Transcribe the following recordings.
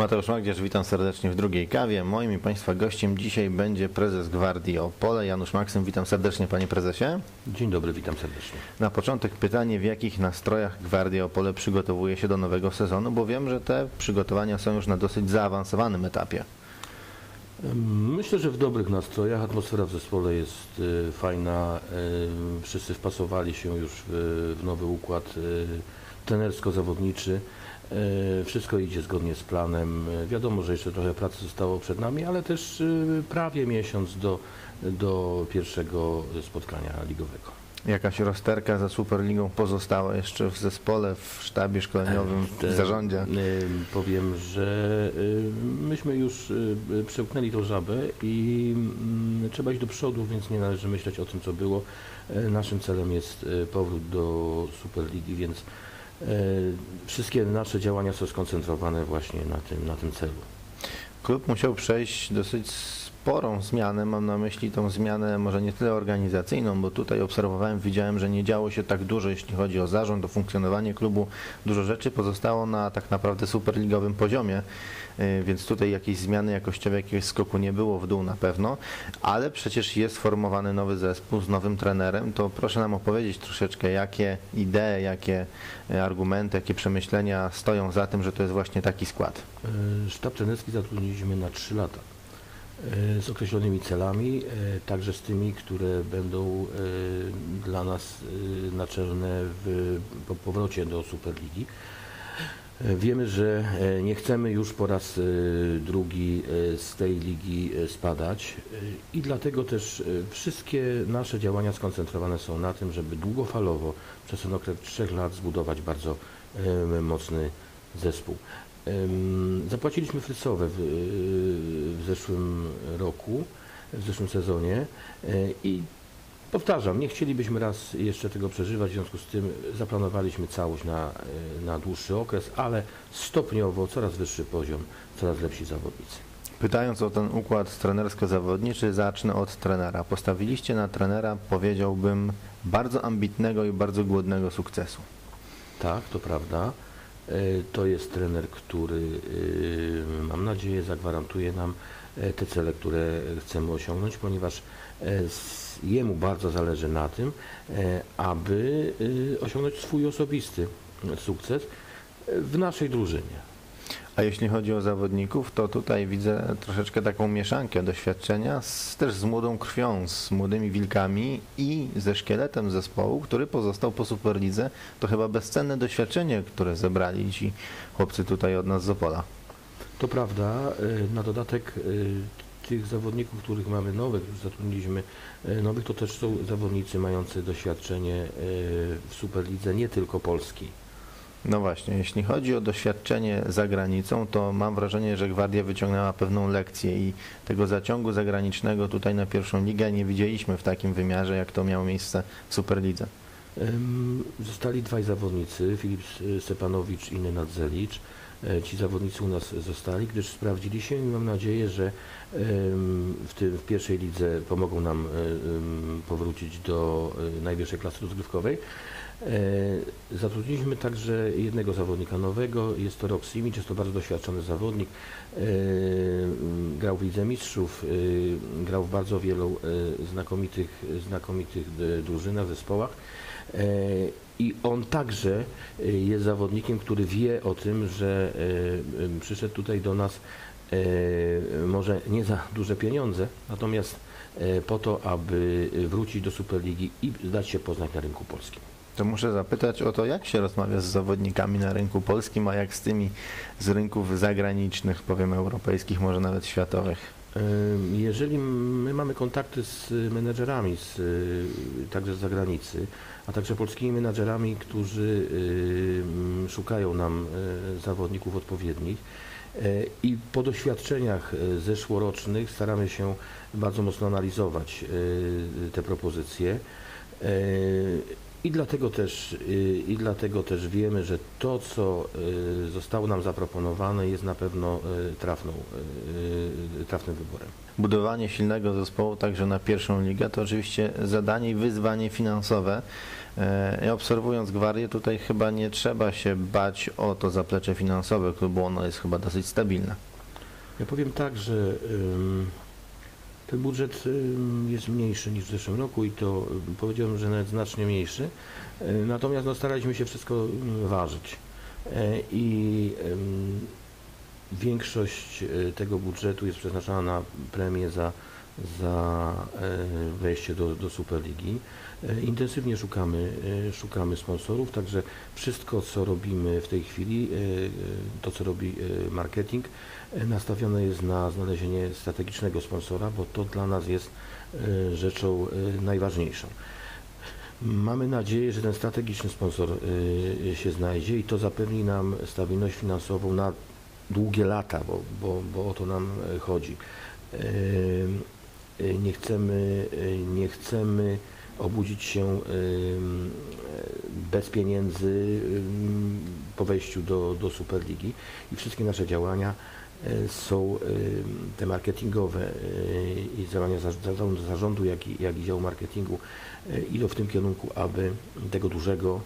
Mateusz Magdzierz, witam serdecznie w drugiej kawie. Moim i Państwa gościem dzisiaj będzie prezes Gwardii Opole, Janusz Maksym. Witam serdecznie Panie Prezesie. Dzień dobry, witam serdecznie. Na początek pytanie, w jakich nastrojach Gwardia Opole przygotowuje się do nowego sezonu, bo wiem, że te przygotowania są już na dosyć zaawansowanym etapie. Myślę, że w dobrych nastrojach. Atmosfera w zespole jest y, fajna. y, Wszyscy wpasowali się już w, nowy układ y, trenersko-zawodniczy. Y, Wszystko idzie zgodnie z planem. Y, Wiadomo, że jeszcze trochę pracy zostało przed nami, ale też y, prawie miesiąc do, do pierwszego spotkania ligowego. Jakaś rozterka za Superligą pozostała jeszcze w zespole, w sztabie szkoleniowym, w zarządzie. Powiem, że myśmy już przełknęli tą żabę i mm, trzeba iść do przodu, więc nie należy myśleć o tym, co było. Naszym celem jest powrót do Superligi, więc wszystkie nasze działania są skoncentrowane właśnie na tym, na tym celu. Klub musiał przejść dosyć sporą zmianę, mam na myśli tą zmianę może nie tyle organizacyjną, bo tutaj obserwowałem, widziałem, że nie działo się tak dużo, jeśli chodzi o zarząd, o funkcjonowanie klubu. Dużo rzeczy pozostało na tak naprawdę superligowym poziomie, więc tutaj jakiejś zmiany jakościowej, jakiegoś skoku nie było w dół na pewno, ale przecież jest formowany nowy zespół z nowym trenerem, to proszę nam opowiedzieć troszeczkę, jakie idee, jakie yy, argumenty, jakie przemyślenia stoją za tym, że to jest właśnie taki skład. Y, Sztab trenerski zatrudniliśmy na 3 lata z określonymi celami, także z tymi, które będą dla nas naczelne w, po powrocie do Superligi. Wiemy, że y, nie chcemy już po raz y, drugi y, z tej ligi spadać i dlatego też wszystkie nasze działania skoncentrowane są na tym, żeby długofalowo przez ten okres trzech lat zbudować bardzo mocny zespół. Zapłaciliśmy frycowe w, w zeszłym roku, w zeszłym sezonie i powtarzam, nie chcielibyśmy raz jeszcze tego przeżywać, w związku z tym zaplanowaliśmy całość na, y, na dłuższy okres, ale stopniowo coraz wyższy poziom, coraz lepsi zawodnicy. Pytając o ten układ trenersko-zawodniczy, zacznę od trenera. Postawiliście na trenera, powiedziałbym, bardzo ambitnego i bardzo głodnego sukcesu. Tak, to prawda. Y, To jest trener, który y, mam nadzieję zagwarantuje nam e, te cele, które chcemy osiągnąć, ponieważ e, jemu bardzo zależy na tym, e, aby osiągnąć swój osobisty sukces e, w naszej drużynie. A jeśli chodzi o zawodników, to tutaj widzę troszeczkę taką mieszankę doświadczenia z, też z młodą krwią, z młodymi wilkami i ze szkieletem zespołu, który pozostał po Superlidze. To chyba bezcenne doświadczenie, które zebrali ci chłopcy tutaj od nas z Opola. To prawda, y, na dodatek y, tych zawodników, których mamy nowych, już zatrudniliśmy y, nowych, to też są zawodnicy mający doświadczenie w Superlidze, nie tylko polskiej. No właśnie, jeśli chodzi o doświadczenie za granicą, to mam wrażenie, że Gwardia wyciągnęła pewną lekcję i tego zaciągu zagranicznego tutaj na pierwszą ligę nie widzieliśmy w takim wymiarze, jak to miało miejsce w Superlidze. Zostali dwaj zawodnicy, Filip Stepanowicz i Nenad Zelicz. E, Ci zawodnicy u nas zostali, gdyż sprawdzili się i mam nadzieję, że w, tym, w pierwszej lidze pomogą nam e, powrócić do e, najwyższej klasy rozgrywkowej. E, Zatrudniliśmy także jednego zawodnika nowego, jest to Rox Simic, jest to bardzo doświadczony zawodnik. E, Grał w Lidze Mistrzów, e, grał w bardzo wielu znakomitych, znakomitych drużynach, zespołach. I on także jest zawodnikiem, który wie o tym, że przyszedł tutaj do nas może nie za duże pieniądze, natomiast po to, aby wrócić do Superligi i dać się poznać na rynku polskim. To muszę zapytać o to, jak się rozmawia z zawodnikami na rynku polskim, a jak z tymi z rynków zagranicznych, powiem europejskich, może nawet światowych. Jeżeli my mamy kontakty z menedżerami, z, y, także z zagranicy, a także polskimi menedżerami, którzy szukają nam y, zawodników odpowiednich y, i po doświadczeniach y, zeszłorocznych staramy się bardzo mocno analizować te propozycje. I dlatego, też, y, I dlatego też wiemy, że to, co y, zostało nam zaproponowane, jest na pewno y, trafną, trafnym wyborem. Budowanie silnego zespołu także na pierwszą ligę to oczywiście zadanie i wyzwanie finansowe. E, I obserwując Gwarię, tutaj chyba nie trzeba się bać o to zaplecze finansowe klubu, ono jest chyba dosyć stabilne. Ja powiem tak, że ym, ten budżet jest mniejszy niż w zeszłym roku i to ym, powiedziałbym, że nawet znacznie mniejszy. Y, Natomiast no, staraliśmy się wszystko ważyć. E, I większość y, tego budżetu jest przeznaczona na premię za, za e, wejście do, do Superligi. E, Intensywnie szukamy, e, szukamy sponsorów, także wszystko, co robimy w tej chwili, to, co robi marketing, nastawione jest na znalezienie strategicznego sponsora, bo to dla nas jest rzeczą najważniejszą. Mamy nadzieję, że ten strategiczny sponsor się znajdzie i to zapewni nam stabilność finansową na długie lata, bo, bo, bo o to nam chodzi. E, Nie chcemy, e, nie chcemy obudzić się e, bez pieniędzy po wejściu do, do Superligi i wszystkie nasze działania są te marketingowe i działania zarz- zarządu, zarządu jak, i, jak i działu marketingu idą w tym kierunku, aby tego dużego,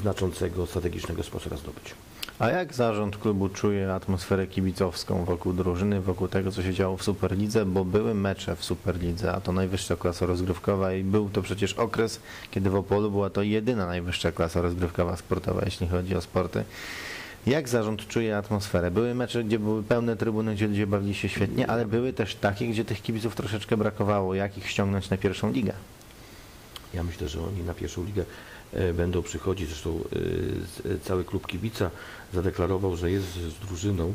znaczącego, strategicznego sponsora zdobyć. A jak zarząd klubu czuje atmosferę kibicowską wokół drużyny, wokół tego, co się działo w Superlidze, bo były mecze w Superlidze, a to najwyższa klasa rozgrywkowa i był to przecież okres, kiedy w Opolu była to jedyna najwyższa klasa rozgrywkowa sportowa, jeśli chodzi o sporty. Jak zarząd czuje atmosferę? Były mecze, gdzie były pełne trybuny, gdzie ludzie bawili się świetnie, ale były też takie, gdzie tych kibiców troszeczkę brakowało. Jak ich ściągnąć na pierwszą ligę? Ja myślę, że oni na pierwszą ligę będą przychodzić. Zresztą e, e, cały klub kibica zadeklarował, że jest z drużyną,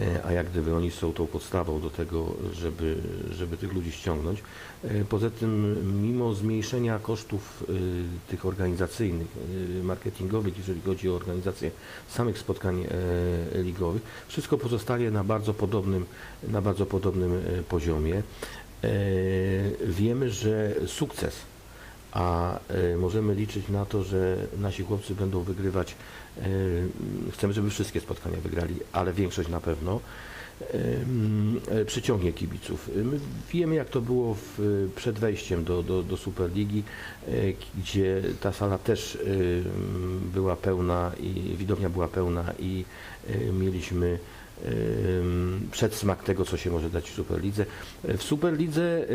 e, a jak gdyby oni są tą podstawą do tego, żeby, żeby tych ludzi ściągnąć. E, Poza tym, mimo zmniejszenia kosztów e, tych organizacyjnych, e, marketingowych, jeżeli chodzi o organizację samych spotkań e, ligowych, wszystko pozostaje na bardzo podobnym, na bardzo podobnym e, poziomie. E, Wiemy, że sukces a e, możemy liczyć na to, że nasi chłopcy będą wygrywać. e, Chcemy, żeby wszystkie spotkania wygrali, ale większość na pewno. E, Przyciągnie kibiców. My wiemy, jak to było w, przed wejściem do, do, do Superligi, e, gdzie ta sala też e, była pełna i widownia była pełna i e, mieliśmy przedsmak tego, co się może dać w Superlidze. E, W Superlidze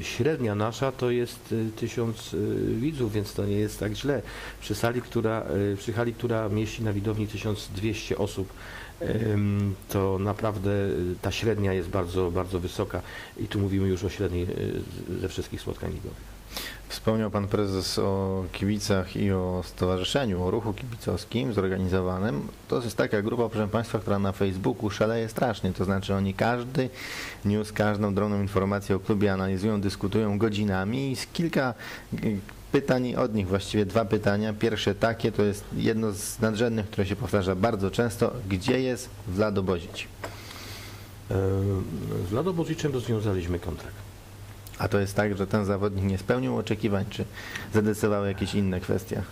średnia nasza to jest y, tysiąc y, widzów, więc to nie jest tak źle. Przy sali, która, przy hali, która mieści na widowni 1200 osób, to naprawdę y, ta średnia jest bardzo, bardzo wysoka i tu mówimy już o średniej y, ze wszystkich spotkań ligowych. Wspomniał Pan Prezes o kibicach i o stowarzyszeniu, o ruchu kibicowskim zorganizowanym. To jest taka grupa, proszę Państwa, która na Facebooku szaleje strasznie. To znaczy oni każdy news, każdą drobną informację o klubie analizują, dyskutują godzinami i z kilka y, pytań od nich, właściwie dwa pytania. Pierwsze takie, to jest jedno z nadrzędnych, które się powtarza bardzo często. Gdzie jest Vlado Bozic? Em, Z Lado Boziczem rozwiązaliśmy kontrakt. A to jest tak, że ten zawodnik nie spełnił oczekiwań, czy zadecydowały jakieś inne kwestie?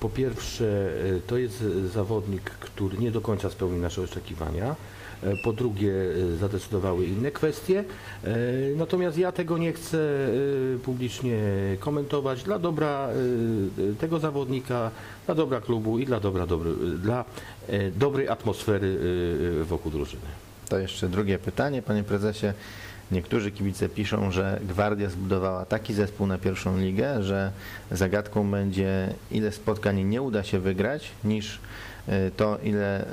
Po pierwsze, e, to jest zawodnik, który nie do końca spełnił nasze oczekiwania. E, Po drugie, e, zadecydowały inne kwestie. E, Natomiast ja tego nie chcę publicznie komentować dla dobra tego zawodnika, dla dobra klubu i dla dobra dobry, dla dobrej atmosfery wokół drużyny. To jeszcze drugie pytanie, panie prezesie. Niektórzy kibice piszą, że Gwardia zbudowała taki zespół na pierwszą ligę, że zagadką będzie ile spotkań nie uda się wygrać, niż to ile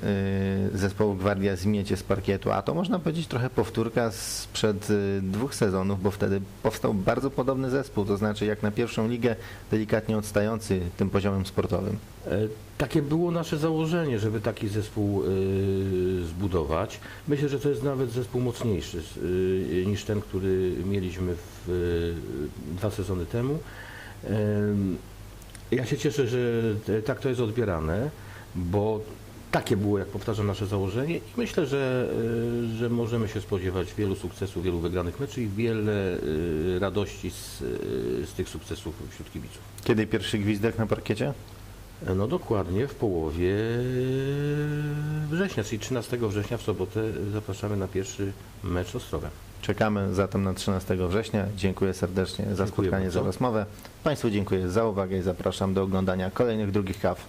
y, zespołów Gwardia zmiecie z parkietu. A to można powiedzieć trochę powtórka sprzed y, dwóch sezonów, bo wtedy powstał bardzo podobny zespół, to znaczy jak na pierwszą ligę delikatnie odstający tym poziomem sportowym. E, Takie było nasze założenie, żeby taki zespół y, zbudować. Myślę, że to jest nawet zespół mocniejszy y, niż ten, który mieliśmy w, y, dwa sezony temu. Em, Ja się cieszę, że tak to jest odbierane, bo takie było, jak powtarzam, nasze założenie i myślę, że, y, że możemy się spodziewać wielu sukcesów, wielu wygranych meczy i wiele y, radości z, y, z tych sukcesów wśród kibiców. Kiedy pierwszy gwizdek na parkiecie? No dokładnie w połowie września, czyli 13 września w sobotę zapraszamy na pierwszy mecz Ostroga. Czekamy zatem na 13 września. Dziękuję serdecznie za Dziękuję spotkanie, za bardzo. rozmowę. Państwu dziękuję za uwagę i zapraszam do oglądania kolejnych drugich kaw.